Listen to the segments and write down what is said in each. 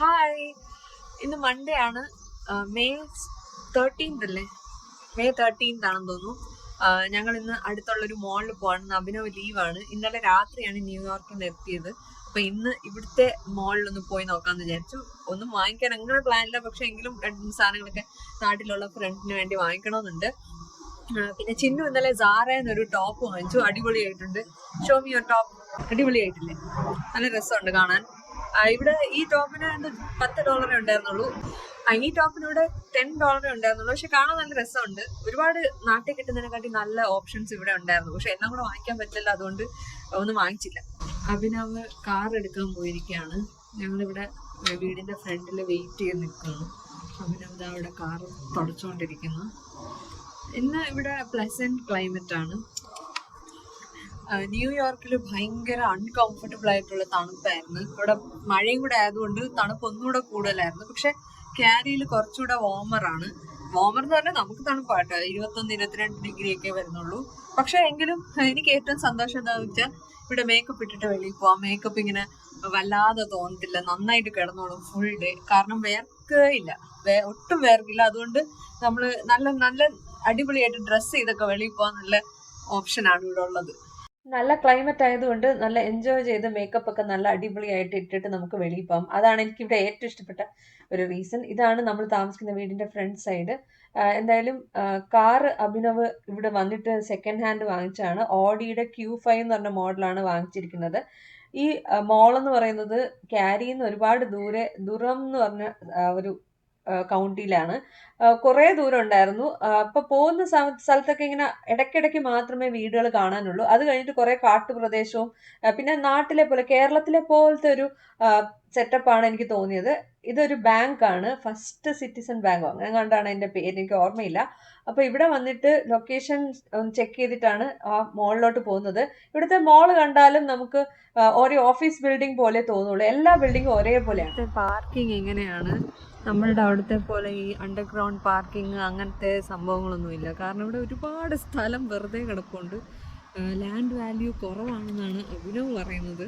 Hi ഇന്ന് Monday ആണ്. May thirteenth അല്ലേ? മെയ് തേർട്ടീൻത് ആണെന്ന് തോന്നുന്നു. ഞങ്ങൾ ഇന്ന് അടുത്തുള്ള ഒരു മോളിൽ പോകണം അഭിനവ് ലീവാണ് ഇന്നലെ രാത്രിയാണ് ന്യൂയോർക്കിൽ നിന്ന് എത്തിയത്. അപ്പൊ ഇന്ന് ഇവിടുത്തെ മോളിലൊന്ന് പോയി നോക്കാന്ന് വിചാരിച്ചു. ഒന്നും വാങ്ങിക്കാൻ അങ്ങനെ പ്ലാനില്ല പക്ഷെ എങ്കിലും രണ്ട് മൂന്ന് സാധനങ്ങളൊക്കെ നാട്ടിലുള്ള ഫ്രണ്ടിന് വേണ്ടി വാങ്ങിക്കണമെന്നുണ്ട്. പിന്നെ ചിന്നു ഇന്നലെ സാറ എന്നൊരു ടോപ്പ് വാങ്ങിച്ചു. അടിപൊളിയായിട്ടുണ്ട്. ഷോ മി യുവർ ടോപ്പ് അടിപൊളിയായിട്ടില്ലേ? നല്ല രസമുണ്ട് കാണാൻ. ഇവിടെ ഈ ടോപ്പിന് പത്ത് ഡോളറേ ഉണ്ടായിരുന്നുള്ളൂ. ഈ ടോപ്പിനൂടെ ടെൻ ഡോളറേ ഉണ്ടായിരുന്നുള്ളൂ. പക്ഷെ കാണാൻ നല്ല രസമുണ്ട്. ഒരുപാട് നാട്ടിൽ കിട്ടുന്നതിനെക്കാട്ടി നല്ല ഓപ്ഷൻസ് ഇവിടെ ഉണ്ടായിരുന്നു. പക്ഷെ എല്ലാം കൂടെ വാങ്ങിക്കാൻ പറ്റില്ല അതുകൊണ്ട് ഒന്നും വാങ്ങിച്ചില്ല. അഭിനവ് കാർ എടുക്കാൻ പോയിരിക്കുകയാണ്. ഞങ്ങളിവിടെ വീടിന്റെ ഫ്രണ്ടിൽ വെയിറ്റ് ചെയ്ത് നിൽക്കുന്നു അഭിനവ് അവിടെ കാർ തുടച്ചുകൊണ്ടിരിക്കുന്നു. ഇന്ന് ഇവിടെ പ്ലസന്റ് ക്ലൈമറ്റ് ആണ്. ന്യൂയോർക്കിൽ ഭയങ്കര അൺകംഫർട്ടബിൾ ആയിട്ടുള്ള തണുപ്പായിരുന്നു. ഇവിടെ മഴയും കൂടെ ആയതുകൊണ്ട് തണുപ്പ് ഒന്നുകൂടെ കൂടുതലായിരുന്നു. പക്ഷെ ക്യാരിയിൽ കുറച്ചുകൂടെ വോമറാണ് വോമർ എന്ന് പറഞ്ഞാൽ നമുക്ക് തണുപ്പാട്ടോ. ഇരുപത്തൊന്ന് ഇരുപത്തിരണ്ട് ഡിഗ്രി ഒക്കെ വരുന്നുള്ളൂ. പക്ഷെ എങ്കിലും എനിക്ക് ഏറ്റവും സന്തോഷം എന്താണെന്ന് വെച്ചാൽ ഇവിടെ മേക്കപ്പ് ഇട്ടിട്ട് വെളിയിൽ പോവാം. മേക്കപ്പ് ഇങ്ങനെ വല്ലാതെ തോന്നത്തില്ല. നന്നായിട്ട് കിടന്നോളും ഫുൾ ഡേ കാരണം വേർക്കുകയില്ല വേ- ഒട്ടും വേർക്കില്ല അതുകൊണ്ട് നമ്മൾ നല്ല നല്ല അടിപൊളിയായിട്ട് ഡ്രസ്സ് ചെയ്തൊക്കെ വെളിയിൽ പോകാൻ നല്ല ഓപ്ഷനാണ് ഇവിടെ ഉള്ളത്. നല്ല ക്ലൈമറ്റ് ആയതുകൊണ്ട് നല്ല എൻജോയ് ചെയ്ത് മേക്കപ്പ് ഒക്കെ നല്ല അടിപൊളിയായിട്ട് ഇട്ടിട്ട് നമുക്ക് വെളിയിൽ പോകാം അതാണ് എനിക്ക് ഇവിടെ ഏറ്റവും ഇഷ്ടപ്പെട്ട ഒരു റീസൺ ഇതാണ് നമ്മൾ താമസിക്കുന്ന വീടിന്റെ ഫ്രണ്ട് സൈഡ് എന്തായാലും കാർ അഭിനവ് ഇവിടെ വന്നിട്ട് സെക്കൻഡ് ഹാൻഡ് വാങ്ങിച്ചാണ് ഓഡിയുടെ ക്യൂ ഫൈവ് എന്ന് പറഞ്ഞ മോഡലാണ് വാങ്ങിച്ചിരിക്കുന്നത്. ഈ മോൾ എന്ന് പറയുന്നത് ക്യാരിന്ന് ഒരുപാട് ദൂരെ ദൂരം എന്ന് പറഞ്ഞ ഒരു കൗണ്ടിയിലാണ് കുറേ ദൂരം ഉണ്ടായിരുന്നു. അപ്പോൾ അപ്പൊ പോകുന്ന സ്ഥലത്തൊക്കെ ഇങ്ങനെ ഇടയ്ക്കിടയ്ക്ക് മാത്രമേ വീടുകൾ കാണാനുള്ളൂ. അത് കഴിഞ്ഞിട്ട് കുറെ കാട്ടുപ്രദേശവും പിന്നെ നാട്ടിലെ പോലെ കേരളത്തിലെ പോലത്തെ ഒരു സെറ്റപ്പ് ആണ് എനിക്ക് തോന്നിയത്. ഇതൊരു ബാങ്ക് ആണ് ഫസ്റ്റ് സിറ്റിസൺ ബാങ്കോ അങ്ങനെ കണ്ടാണ് എന്റെ പേര് എനിക്ക് ഓർമ്മയില്ല. അപ്പൊ ഇവിടെ വന്നിട്ട് ലൊക്കേഷൻ ചെക്ക് ചെയ്തിട്ടാണ് ആ മോളിലോട്ട് പോകുന്നത്. ഇവിടുത്തെ മോൾ കണ്ടാലും നമുക്ക് ഓരോ ഓഫീസ് ബിൽഡിംഗ് പോലെ തോന്നുള്ളൂ. എല്ലാ ബിൽഡിങ്ങും ഒരേപോലെയാണ്. പാർക്കിംഗ് എങ്ങനെയാണ്? നമ്മളുടെ അവിടുത്തെ പോലെ ഈ അണ്ടർഗ്രൗണ്ട് പാർക്കിംഗ് അങ്ങനത്തെ സംഭവങ്ങളൊന്നുമില്ല. കാരണം ഇവിടെ ഒരുപാട് സ്ഥലം വെറുതെ കിടപ്പുണ്ട്. ലാൻഡ് വാല്യൂ കുറവാണെന്നാണ് അഭിനവ് പറയുന്നത്.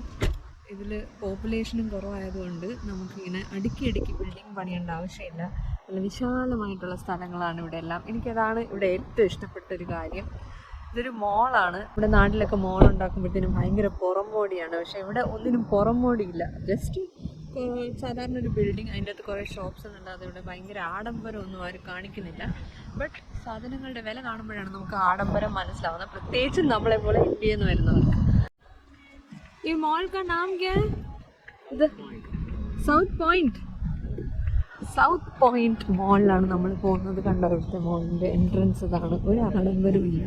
ഇതിൽ പോപ്പുലേഷനും കുറവായതുകൊണ്ട് നമുക്കിങ്ങനെ അടുക്കി അടുക്കി ബിൽഡിംഗ് പണിയേണ്ട ആവശ്യമില്ല. നല്ല വിശാലമായിട്ടുള്ള സ്ഥലങ്ങളാണ് ഇവിടെ എല്ലാം. എനിക്കതാണ് ഇവിടെ ഏറ്റവും ഇഷ്ടപ്പെട്ട ഒരു കാര്യം. ഇതൊരു മോളാണ് ഇവിടെ നാട്ടിലൊക്കെ മോൾ ഉണ്ടാക്കുമ്പോഴത്തേനും ഭയങ്കര പുറംമോടിയാണ്. പക്ഷെ ഇവിടെ ഒന്നിനും പുറംമോടിയില്ല ജസ്റ്റ് സാധാരണ ഒരു ബിൽഡിംഗ് അതിന്റെ അകത്ത് കുറേ ഷോപ്സ് അല്ലാതെ ഇവിടെ ഭയങ്കര ആഡംബരം ഒന്നും ആരും കാണിക്കുന്നില്ല. ബട്ട് സാധനങ്ങളുടെ വില കാണുമ്പോഴാണ് നമുക്ക് ആഡംബരം മനസ്സിലാവുന്നത്. പ്രത്യേകിച്ചും നമ്മളെ പോലെ ഇന്ത്യയിൽ നിന്ന് വരുന്നവർക്ക്. ഈ മോൾ നാം? ഇത് സൗത്ത് പോയിന്റ് സൗത്ത് പോയിന്റ് മോളിലാണ് നമ്മൾ പോകുന്നത്. കണ്ട ഇവിടുത്തെ മോളിന്റെ എൻട്രൻസ് ഇതാണ്. ഒരു ആഡംബരം ഇല്ല.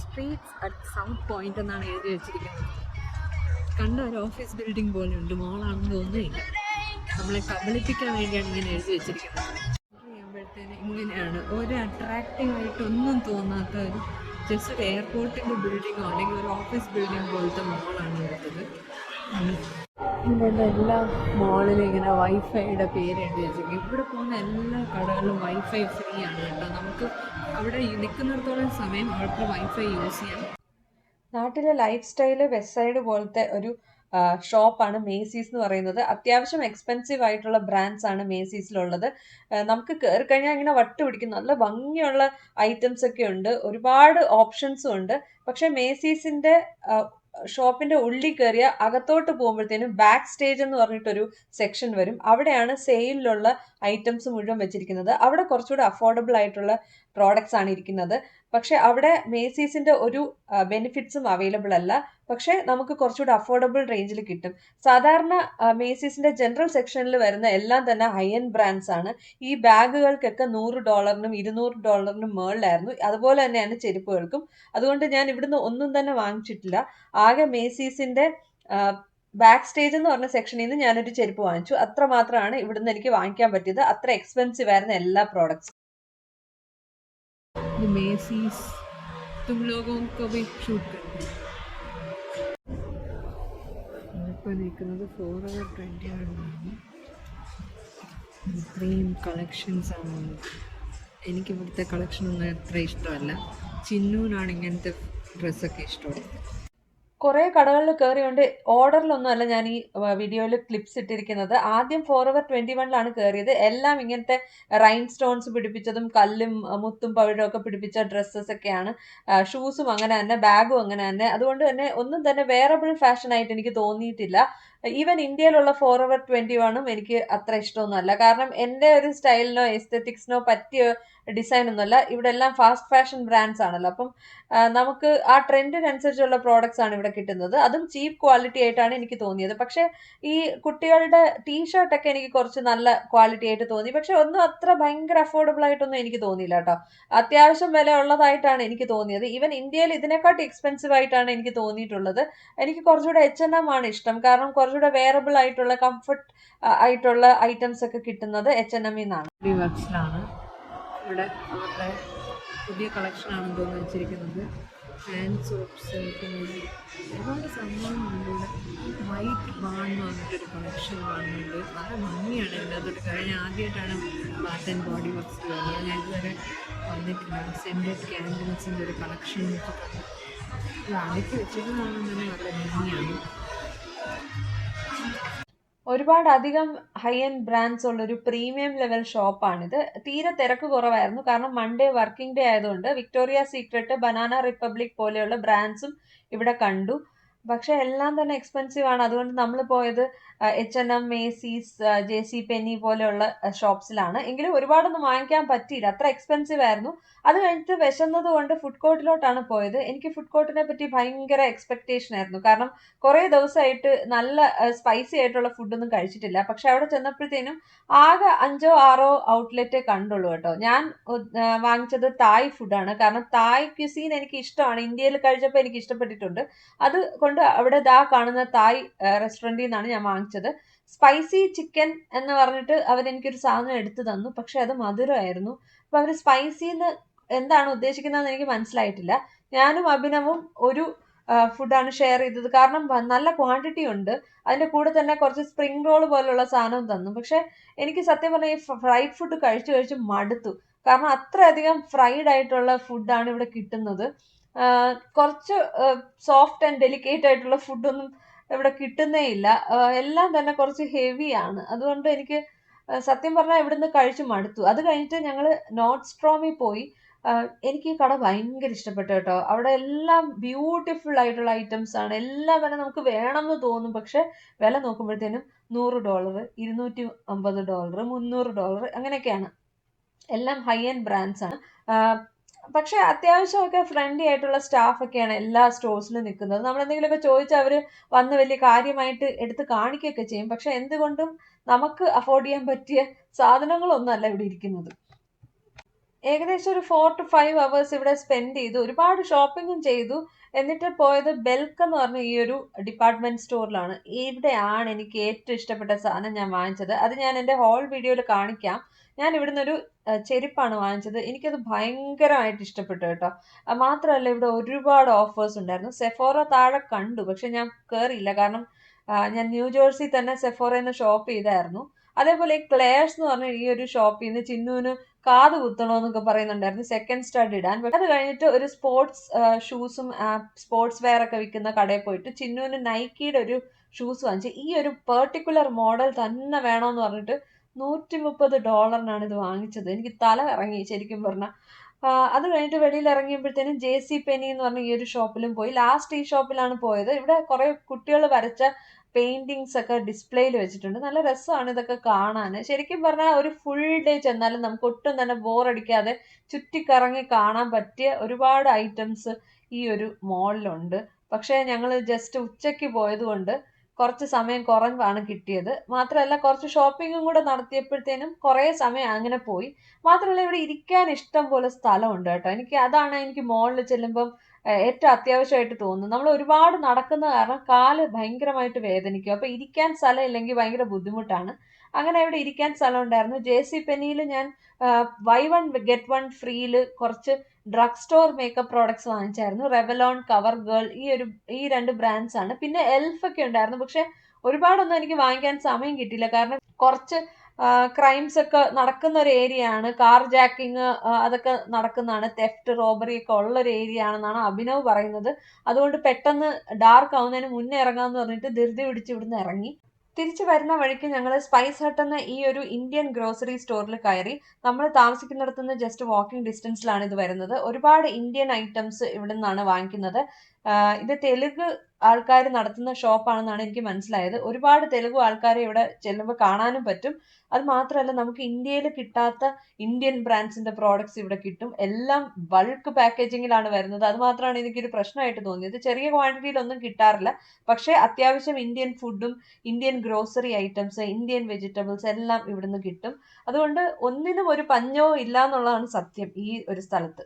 സ്ട്രീറ്റ്സ് അറ്റ് സൗത്ത് പോയിന്റ് എന്നാണ് എഴുതി വെച്ചിരിക്കുന്നത്. കണ്ട ഒരു ഓഫീസ് ബിൽഡിംഗ് പോലെ ഉണ്ട്. മോളാണെന്ന് തോന്നുന്നില്ല. നമ്മളെ കബളിപ്പിക്കാൻ വേണ്ടിയാണ് ഇങ്ങനെ എഴുതി വെച്ചിരിക്കുന്നത്. ചെയ്യുമ്പോഴത്തേന് ഇങ്ങനെയാണ്. ഒരു അട്രാക്റ്റീവ് ആയിട്ടൊന്നും തോന്നാത്ത ഒരു ജസ്റ്റ് ഒരു എയർപോർട്ടിന്റെ ബിൽഡിങ്ങോ അല്ലെങ്കിൽ ഒരു ഓഫീസ് ബിൽഡിംഗ് പോലത്തെ മോളാണ് എടുത്തത്. ഇവിടെ എല്ലാ മോളിലും ഇങ്ങനെ വൈഫൈയുടെ പേര് എഴുതി വെച്ചിരിക്കും ഇവിടെ പോകുന്ന എല്ലാ കടകളിലും വൈഫൈ ഫ്രീ ആണ് കേട്ടോ. നമുക്ക് അവിടെ നിൽക്കുന്നിടത്തോളം സമയം അവിടുത്തെ വൈഫൈ യൂസ് ചെയ്യാം. നാട്ടിലെ ലൈഫ് സ്റ്റൈൽ വെസ്റ്റ് സൈഡ് പോലത്തെ ഒരു ഷോപ്പാണ് മേസീസ് എന്ന് പറയുന്നത്. അത്യാവശ്യം എക്സ്പെൻസീവ് ആയിട്ടുള്ള ബ്രാൻഡ്സ് ആണ് മേസീസിലുള്ളത് നമുക്ക് കയറി കഴിഞ്ഞാൽ ഇങ്ങനെ വട്ട് പിടിക്കും. നല്ല ഭംഗിയുള്ള ഐറ്റംസ് ഒക്കെ ഉണ്ട്. ഒരുപാട് ഓപ്ഷൻസും ഉണ്ട്. പക്ഷെ മേസീസിന്റെ ഷോപ്പിന്റെ ഉള്ളിൽ കയറിയ അകത്തോട്ട് പോകുമ്പോഴത്തേനും ബാക്ക് സ്റ്റേജ് എന്ന് പറഞ്ഞിട്ടൊരു സെക്ഷൻ വരും. അവിടെയാണ് സെയിലിലുള്ള ഐറ്റംസ് മുഴുവൻ വെച്ചിരിക്കുന്നത്. അവിടെ കുറച്ചുകൂടെ അഫോർഡബിൾ ആയിട്ടുള്ള പ്രോഡക്ട്സ് ആണ് ഇരിക്കുന്നത്. പക്ഷെ അവിടെ മേസീസിന്റെ ഒരു ബെനിഫിറ്റ്സും അവൈലബിൾ അല്ല. പക്ഷെ നമുക്ക് കുറച്ചുകൂടി അഫോർഡബിൾ റേഞ്ചിൽ കിട്ടും. സാധാരണ മേസീസിന്റെ ജനറൽ സെക്ഷനിൽ വരുന്ന എല്ലാം തന്നെ ഹൈ എൻഡ് ബ്രാൻഡ്സ് ആണ്. ഈ ബാഗുകൾക്കൊക്കെ നൂറ് ഡോളറിനും ഇരുന്നൂറ് ഡോളറിനും മുകളിലായിരുന്നു അതുപോലെ തന്നെയാണ് ചെരുപ്പുകൾക്കും. അതുകൊണ്ട് ഞാൻ ഇവിടുന്ന് ഒന്നും തന്നെ വാങ്ങിച്ചിട്ടില്ല. ആകെ മേസീസിന്റെ ബാക്ക് സ്റ്റേജ് എന്ന് പറഞ്ഞ സെക്ഷനിൽ നിന്ന് ഞാനൊരു ചെരുപ്പ് വാങ്ങിച്ചു. അത്ര മാത്രമാണ് ഇവിടുന്ന് എനിക്ക് വാങ്ങിക്കാൻ പറ്റിയത്. അത്ര എക്സ്പെൻസീവ് ആയിരുന്നു എല്ലാ പ്രോഡക്ട്സും മേസീസ് തും ലോഗോ കോ ഭി ഷൂട്ട് ഇപ്പോൾ നിൽക്കുന്നത് ഫോർ അവർ ട്വന്റി ആണ് ഇത്രയും കളക്ഷൻസ് ആണ് എനിക്ക് ഇവിടുത്തെ കളക്ഷൻ ഒന്നും അത്ര ഇഷ്ടമല്ല. ചിന്നൂനാണ് ഇങ്ങനത്തെ ഡ്രസ്സൊക്കെ ഇഷ്ടമുള്ളത് കുറേ കടകളിൽ കയറിയുണ്ട് ഓർഡറിലൊന്നും അല്ല ഞാൻ ഈ വീഡിയോയിൽ ക്ലിപ്സ് ഇട്ടിരിക്കുന്നത്. ആദ്യം ഫോറെവർ ട്വന്റി വണ്ണിലാണ് കയറിയത് എല്ലാം ഇങ്ങനത്തെ റൈൻ സ്റ്റോൺസ് പിടിപ്പിച്ചതും കല്ലും മുത്തും പവിഴവും ഒക്കെ പിടിപ്പിച്ച ഡ്രസ്സസ് ഒക്കെയാണ്. ഷൂസും അങ്ങനെ തന്നെ ബാഗും അങ്ങനെ തന്നെ. അതുകൊണ്ട് തന്നെ ഒന്നും തന്നെ വേറബിൾ ഫാഷൻ ആയിട്ട് എനിക്ക് തോന്നിയിട്ടില്ല. ഈവൻ ഇന്ത്യയിലുള്ള ഫോർ ഫോറെവർ ട്വന്റി വണ്ണും എനിക്ക് അത്ര ഇഷ്ടമൊന്നുമല്ല. കാരണം എന്റെ ഒരു സ്റ്റൈലിനോ എസ്തെറ്റിക്സിനോ പറ്റിയ ഡിസൈൻ ഒന്നുമല്ല. ഇവിടെ എല്ലാം ഫാസ്റ്റ് ഫാഷൻ ബ്രാൻഡ്സ് ആണല്ലോ. അപ്പം നമുക്ക് ആ ട്രെൻഡിനനുസരിച്ചുള്ള പ്രോഡക്റ്റ്സ് ആണ് ഇവിടെ കിട്ടുന്നത്. അതും ചീപ്പ് ക്വാളിറ്റി ആയിട്ടാണ് എനിക്ക് തോന്നിയത്. പക്ഷേ ഈ കുട്ടികളുടെ ടീഷർട്ടൊക്കെ എനിക്ക് കുറച്ച് നല്ല ക്വാളിറ്റി ആയിട്ട് തോന്നി. പക്ഷെ ഒന്നും അത്ര ഭയങ്കര അഫോർഡബിൾ ആയിട്ടൊന്നും എനിക്ക് തോന്നിയില്ല കേട്ടോ. അത്യാവശ്യം വില ഉള്ളതായിട്ടാണ് എനിക്ക് തോന്നിയത്. ഈവൻ ഇന്ത്യയിൽ ഇതിനെക്കാട്ടി എക്സ്പെൻസീവ് ആയിട്ടാണ് എനിക്ക് തോന്നിയിട്ടുള്ളത്. എനിക്ക് കുറച്ചുകൂടെ എച്ച് എൻ എം ആണ് ഇഷ്ടം. കാരണം കുറച്ചുകൂടെ വേറബിൾ ആയിട്ടുള്ള കംഫർട്ട് ആയിട്ടുള്ള ഐറ്റംസ് ഒക്കെ കിട്ടുന്നത് എച്ച് എൻ എമ്മിൽ നിന്നാണ് ഇവിടെ അവരുടെ പുതിയ കളക്ഷൻ ആണെന്ന് തോന്നുന്നു വെച്ചിരിക്കുന്നത്. ഹാൻഡ് സോപ്സ് ഒരുപാട് സംഭവങ്ങളുണ്ട് ഇവിടെ. വൈറ്റ് ബാൺ എന്ന് പറഞ്ഞിട്ടൊരു കളക്ഷൻ കാണുന്നുണ്ട്. നല്ല ഭംഗിയാണ് ഇതിനകത്തോട്ട്. കഴിഞ്ഞ ആദ്യമായിട്ടാണ് ബാത്ത് ആൻഡ് ബോഡി വർക്ക്സ് വരുന്നത് ഞാൻ ഇതുവരെ വന്നിട്ടില്ല. സെന്റഡ് ക്യാൻഡിൽസിന്റെ ഒരു കളക്ഷൻ വെച്ചിട്ടുണ്ട് ഇത് അടക്കി വെച്ചിരുന്നതാണ് തന്നെ നല്ല ഭംഗിയാണ്. ഒരുപാട് അധികം ഹൈ എൻഡ് ബ്രാൻഡ്സ് ഉള്ള ഒരു പ്രീമിയം ലെവൽ ഷോപ്പാണിത് തീരെ തിരക്ക് കുറവായിരുന്നു. കാരണം മൺഡേ വർക്കിംഗ് ഡേ ആയതുകൊണ്ട് വിക്ടോറിയ സീക്രട്ട് ബനാന റിപ്പബ്ലിക് പോലെയുള്ള ബ്രാൻഡ്സും ഇവിടെ കണ്ടു. പക്ഷെ എല്ലാം തന്നെ എക്സ്പെൻസീവ് ആണ്. അതുകൊണ്ട് നമ്മൾ പോയത് H N M Macy's J C Penney പോലെയുള്ള ഷോപ്സിലാണ് എങ്കിലും ഒരുപാടൊന്നും വാങ്ങിക്കാൻ പറ്റിയില്ല. അത്ര എക്സ്പെൻസീവ് ആയിരുന്നു. അത് കഴിഞ്ഞിട്ട് വിശന്നത് കൊണ്ട് ഫുഡ് കോർട്ടിലോട്ടാണ് പോയത്. എനിക്ക് ഫുഡ് കോർട്ടിനെ പറ്റി ഭയങ്കര എക്സ്പെക്ടേഷൻ ആയിരുന്നു. കാരണം കുറേ ദിവസമായിട്ട് നല്ല സ്പൈസി ആയിട്ടുള്ള ഫുഡൊന്നും കഴിച്ചിട്ടില്ല. പക്ഷെ അവിടെ ചെന്നപ്പോഴത്തേനും ആകെ അഞ്ചോ ആറോ ഔട്ട്ലെറ്റേ കണ്ടുള്ളൂ കേട്ടോ. ഞാൻ വാങ്ങിച്ചത് തായ് ഫുഡാണ് കാരണം തായ് ക്യുസീൻ എനിക്ക് ഇഷ്ടമാണ്. ഇന്ത്യയിൽ കഴിച്ചപ്പോൾ എനിക്ക് ഇഷ്ടപ്പെട്ടിട്ടുണ്ട്. അത് കൊണ്ട് അവിടെ ദാ കാണുന്ന തായ് റെസ്റ്റോറന്റിൽ നിന്നാണ് ഞാൻ വാങ്ങിച്ചത്. സ്പൈസി ചിക്കൻ എന്ന് പറഞ്ഞിട്ട് അവരെനിക്കൊരു സാധനം എടുത്തു തന്നു. പക്ഷെ അത് മധുരമായിരുന്നു. അപ്പോൾ അവർ സ്പൈസിന്ന് എന്താണ് ഉദ്ദേശിക്കുന്നതെന്ന് എനിക്ക് മനസ്സിലായിട്ടില്ല. ഞാനും അഭിനവും ഒരു ഫുഡാണ് ഷെയർ ചെയ്തത്. കാരണം നല്ല ക്വാണ്ടിറ്റി ഉണ്ട്. അതിന്റെ കൂടെ തന്നെ കുറച്ച് സ്പ്രിംഗ് റോൾ പോലുള്ള സാധനവും തന്നു. പക്ഷെ എനിക്ക് സത്യം പറഞ്ഞാൽ ഈ ഫ്രൈഡ് ഫുഡ് കഴിച്ചു കഴിച്ച് മടുത്തു. കാരണം അത്രയധികം ഫ്രൈഡ് ആയിട്ടുള്ള ഫുഡാണ് ഇവിടെ കിട്ടുന്നത്. കുറച്ച് സോഫ്റ്റ് ആൻഡ് ഡെലിക്കേറ്റ് ആയിട്ടുള്ള ഫുഡൊന്നും ഇവിടെ കിട്ടുന്നേ ഇല്ല. എല്ലാം തന്നെ കുറച്ച് ഹെവിയാണ് അതുകൊണ്ട് എനിക്ക് സത്യം പറഞ്ഞാൽ ഇവിടുന്ന് കഴിച്ചു മടുത്തു. അത് കഴിഞ്ഞിട്ട് ഞങ്ങൾ നോർത്ത് സ്ട്രോമിൽ പോയി എനിക്ക് ഈ കട ഭയങ്കര ഇഷ്ടപ്പെട്ടു കേട്ടോ. അവിടെ എല്ലാം ബ്യൂട്ടിഫുൾ ആയിട്ടുള്ള ഐറ്റംസ് ആണ്. എല്ലാം തന്നെ നമുക്ക് വേണം എന്ന് തോന്നും. പക്ഷെ വില നോക്കുമ്പോഴത്തേനും നൂറ് ഡോളർ ഇരുന്നൂറ്റി അമ്പത് ഡോളർ മുന്നൂറ് ഡോളർ അങ്ങനെയൊക്കെയാണ്. എല്ലാം ഹൈ എൻഡ് ബ്രാൻഡ്സ് ആണ്. പക്ഷെ അത്യാവശ്യമൊക്കെ ഫ്രണ്ട്ലി ആയിട്ടുള്ള സ്റ്റാഫ് ഒക്കെയാണ് എല്ലാ സ്റ്റോഴ്സിലും നിൽക്കുന്നത്. നമ്മൾ എന്തെങ്കിലുമൊക്കെ ചോദിച്ചാൽ അവർ വന്ന് വലിയ കാര്യമായിട്ട് എടുത്ത് കാണിക്കുകയൊക്കെ ചെയ്യും. പക്ഷെ എന്തുകൊണ്ടും നമുക്ക് അഫോർഡ് ചെയ്യാൻ പറ്റിയ സാധനങ്ങളൊന്നും അല്ല ഇവിടെ ഇരിക്കുന്നത്. ഏകദേശം ഒരു ഫോർ ടു ഫൈവ് അവേഴ്സ് ഇവിടെ സ്പെൻഡ് ചെയ്തു. ഒരുപാട് ഷോപ്പിങ്ങും ചെയ്തു. എന്നിട്ട് പോയത് ബെൽക്ക് എന്ന് പറഞ്ഞ ഈ ഒരു ഡിപ്പാർട്ട്മെന്റ് സ്റ്റോറിലാണ് ഇവിടെയാണ് എനിക്ക് ഏറ്റവും ഇഷ്ടപ്പെട്ട സാധനം ഞാൻ വാങ്ങിച്ചത്. അത് ഞാൻ എന്റെ ഹോൾ വീഡിയോയിൽ കാണിക്കാം. ഞാൻ ഇവിടുന്ന് ഒരു ചെരുപ്പാണ് വാങ്ങിച്ചത്. എനിക്കത് ഭയങ്കരമായിട്ട് ഇഷ്ടപ്പെട്ടു കേട്ടോ. മാത്രമല്ല ഇവിടെ ഒരുപാട് ഓഫേഴ്സ് ഉണ്ടായിരുന്നു. സെഫോറ താഴെ കണ്ടു പക്ഷെ ഞാൻ കയറിയില്ല കാരണം ഞാൻ ന്യൂ ജേഴ്സി തന്നെ സെഫോറയിൽ നിന്ന് ഷോപ്പ് ചെയ്തായിരുന്നു. അതേപോലെ ഈ ക്ലേഴ്സ് എന്ന് പറഞ്ഞ ഈ ഒരു ഷോപ്പിൽ നിന്ന് ചിന്നുവിന് കാത് കുത്തണമെന്നൊക്കെ പറയുന്നുണ്ടായിരുന്നു. സെക്കൻഡ് സ്റ്റഡ് ഇടാൻ. അത് കഴിഞ്ഞിട്ട് ഒരു സ്പോർട്സ് ഷൂസും സ്പോർട്സ് വെയർ ഒക്കെ വിൽക്കുന്ന കടയിൽ പോയിട്ട് ചിന്നുവിന് നൈക്കിയുടെ ഒരു ഷൂസ് വാങ്ങിച്ചു. ഈ ഒരു പെർട്ടിക്കുലർ മോഡൽ തന്നെ വേണമെന്ന് പറഞ്ഞിട്ട് നൂറ്റി മുപ്പത് ഡോളറിനാണ് ഇത് വാങ്ങിച്ചത്. എനിക്ക് തല ഇറങ്ങി ശരിക്കും പറഞ്ഞാൽ അത് കഴിഞ്ഞിട്ട് വെളിയിൽ ഇറങ്ങിയപ്പോഴത്തേനും ജെ സി പെനി എന്ന് പറഞ്ഞ ഈ ഒരു ഷോപ്പിലും പോയി. ലാസ്റ്റ് ഈ ഷോപ്പിലാണ് പോയത്. ഇവിടെ കുറെ കുട്ടികൾ വരച്ച പെയിന്റിങ്സ് ഒക്കെ ഡിസ്പ്ലേയിൽ വെച്ചിട്ടുണ്ട്. നല്ല രസമാണ് ഇതൊക്കെ കാണാൻ ശരിക്കും പറഞ്ഞാൽ ഒരു ഫുൾ ഡേ ചെന്നാലും നമുക്ക് ഒട്ടും തന്നെ ബോറടിക്കാതെ ചുറ്റിക്കറങ്ങി കാണാൻ പറ്റിയ ഒരുപാട് ഐറ്റംസ് ഈ ഒരു മോളിലുണ്ട് പക്ഷേ ഞങ്ങൾ ജസ്റ്റ് ഉച്ചയ്ക്ക് പോയതുകൊണ്ട് കുറച്ച് സമയം കുറവാണ് കിട്ടിയത്. മാത്രമല്ല കുറച്ച് ഷോപ്പിങ്ങും കൂടെ നടത്തിയപ്പോഴത്തേനും കുറേ സമയം അങ്ങനെ പോയി. മാത്രമല്ല ഇവിടെ ഇരിക്കാൻ ഇഷ്ടം പോലെ സ്ഥലമുണ്ട് കേട്ടോ. എനിക്ക് അതാണ് എനിക്ക് മോളിൽ ചെല്ലുമ്പം ഏറ്റവും അത്യാവശ്യമായിട്ട് തോന്നുന്നു. നമ്മൾ ഒരുപാട് നടക്കുന്ന കാരണം കാൽ ഭയങ്കരമായിട്ട് വേദനിക്കും. അപ്പോൾ ഇരിക്കാൻ സ്ഥലം ഇല്ലെങ്കിൽ ഭയങ്കര ബുദ്ധിമുട്ടാണ്. അങ്ങനെ ഇവിടെ ഇരിക്കാൻ സ്ഥലം ഉണ്ടായിരുന്നു. ജെ സി പെനിയിൽ ഞാൻ വൈ വൺ ഗെറ്റ് വൺ ഫ്രീയിൽ കുറച്ച് ഡ്രഗ് സ്റ്റോർ മേക്കപ്പ് പ്രോഡക്ട്സ് വാങ്ങിച്ചായിരുന്നു. റെവലോൺ കവർ ഗേൾ ഈ ഒരു ഈ രണ്ട് ബ്രാൻഡ്സ് ആണ്. പിന്നെ എൽഫ് ഒക്കെ ഉണ്ടായിരുന്നു. പക്ഷെ ഒരുപാടൊന്നും എനിക്ക് വാങ്ങിക്കാൻ സമയം കിട്ടിയില്ല. കാരണം കുറച്ച് ക്രൈംസ് ഒക്കെ നടക്കുന്ന ഒരു ഏരിയ ആണ്. കാർ ജാക്കിങ് അതൊക്കെ നടക്കുന്നതാണ്. തെഫ്റ്റ് റോബറി ഒക്കെ ഉള്ള ഒരു ഏരിയ ആണെന്നാണ് അഭിനവ് പറയുന്നത്. അതുകൊണ്ട് പെട്ടെന്ന് ഡാർക്ക് ആവുന്നതിന് മുന്നേ ഇറങ്ങാന്ന് പറഞ്ഞിട്ട് ധൃതി പിടിച്ച് ഇവിടുന്ന് ഇറങ്ങി. തിരിച്ചു വരുന്ന വഴിക്ക് ഞങ്ങൾ സ്പൈസ് ഹട്ട് എന്ന ഈ ഒരു ഇന്ത്യൻ ഗ്രോസറി സ്റ്റോറിൽ കയറി. നമ്മൾ താമസിക്കുന്നിടത്തുനിന്ന് ജസ്റ്റ് വാക്കിംഗ് ഡിസ്റ്റൻസിലാണ് ഇത് വരുന്നത്. ഒരുപാട് ഇന്ത്യൻ ഐറ്റംസ് ഇവിടെ നിന്നാണ് വാങ്ങിക്കുന്നത്. ഇത് തെലുങ്ക് ആൾക്കാർ നടത്തുന്ന ഷോപ്പാണെന്നാണ് എനിക്ക് മനസ്സിലായത്. ഒരുപാട് തെലുഗു ആൾക്കാരെ ഇവിടെ ചെല്ലുമ്പോൾ കാണാനും പറ്റും. അത് മാത്രമല്ല നമുക്ക് ഇന്ത്യയിൽ കിട്ടാത്ത ഇന്ത്യൻ ബ്രാൻഡ്സിന്റെ പ്രോഡക്ട്സ് ഇവിടെ കിട്ടും. എല്ലാം ബൾക്ക് പാക്കേജിങ്ങിലാണ് വരുന്നത്. അത് മാത്രമാണ് എനിക്കൊരു പ്രശ്നമായിട്ട് തോന്നിയത്. ചെറിയ ക്വാണ്ടിറ്റിയിലൊന്നും കിട്ടാറില്ല. പക്ഷേ അത്യാവശ്യം ഇന്ത്യൻ ഫുഡും Indian grocery items Indian vegetables എല്ലാം ഇവിടുന്ന് കിട്ടും. അതുകൊണ്ട് ഒന്നിനും ഒരു പഞ്ഞവും ഇല്ല എന്നുള്ളതാണ് സത്യം ഈ ഒരു സ്ഥലത്ത്.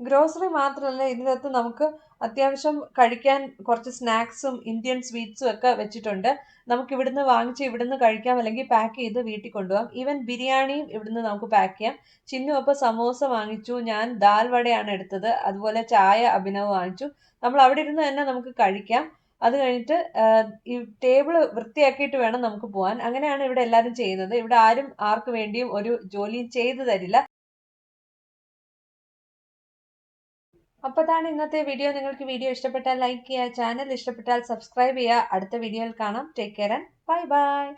ഗ്രോസറി മാത്രമല്ല ഇതിനകത്ത് നമുക്ക് അത്യാവശ്യം കഴിക്കാൻ കുറച്ച് സ്നാക്സും ഇന്ത്യൻ സ്വീറ്റ്സും ഒക്കെ വെച്ചിട്ടുണ്ട്. നമുക്ക് ഇവിടുന്ന് വാങ്ങിച്ച് ഇവിടുന്ന് കഴിക്കാം അല്ലെങ്കിൽ പാക്ക് ചെയ്ത് വീട്ടിൽ കൊണ്ടുപോകാം. ഈവൻ ബിരിയാണിയും ഇവിടുന്ന് നമുക്ക് പാക്ക് ചെയ്യാം. ചിന്നു അപ്പോൾ സമോസ വാങ്ങിച്ചു ഞാൻ ദാൽ വടയാണ് എടുത്തത് അതുപോലെ ചായ അഭിനവ് വാങ്ങിച്ചു. നമ്മൾ അവിടെ ഇരുന്ന് തന്നെ നമുക്ക് കഴിക്കാം. അത് കഴിഞ്ഞിട്ട് ഈ ടേബിൾ വൃത്തിയാക്കിയിട്ട് വേണം നമുക്ക് പോകാൻ. അങ്ങനെയാണ് ഇവിടെ എല്ലാവരും ചെയ്യുന്നത്. ഇവിടെ ആരും ആർക്ക് വേണ്ടിയും ഒരു ജോലിയും ചെയ്തു തരില്ല. അപ്പോൾ അതാണ് ഇന്നത്തെ വീഡിയോ നിങ്ങൾക്ക് വീഡിയോ ഇഷ്ടപ്പെട്ടാൽ ലൈക്ക് ചെയ്യുക ചാനൽ ഇഷ്ടപ്പെട്ടാൽ സബ്സ്ക്രൈബ് ചെയ്യുക. അടുത്ത വീഡിയോയിൽ കാണാം. Take care and bye bye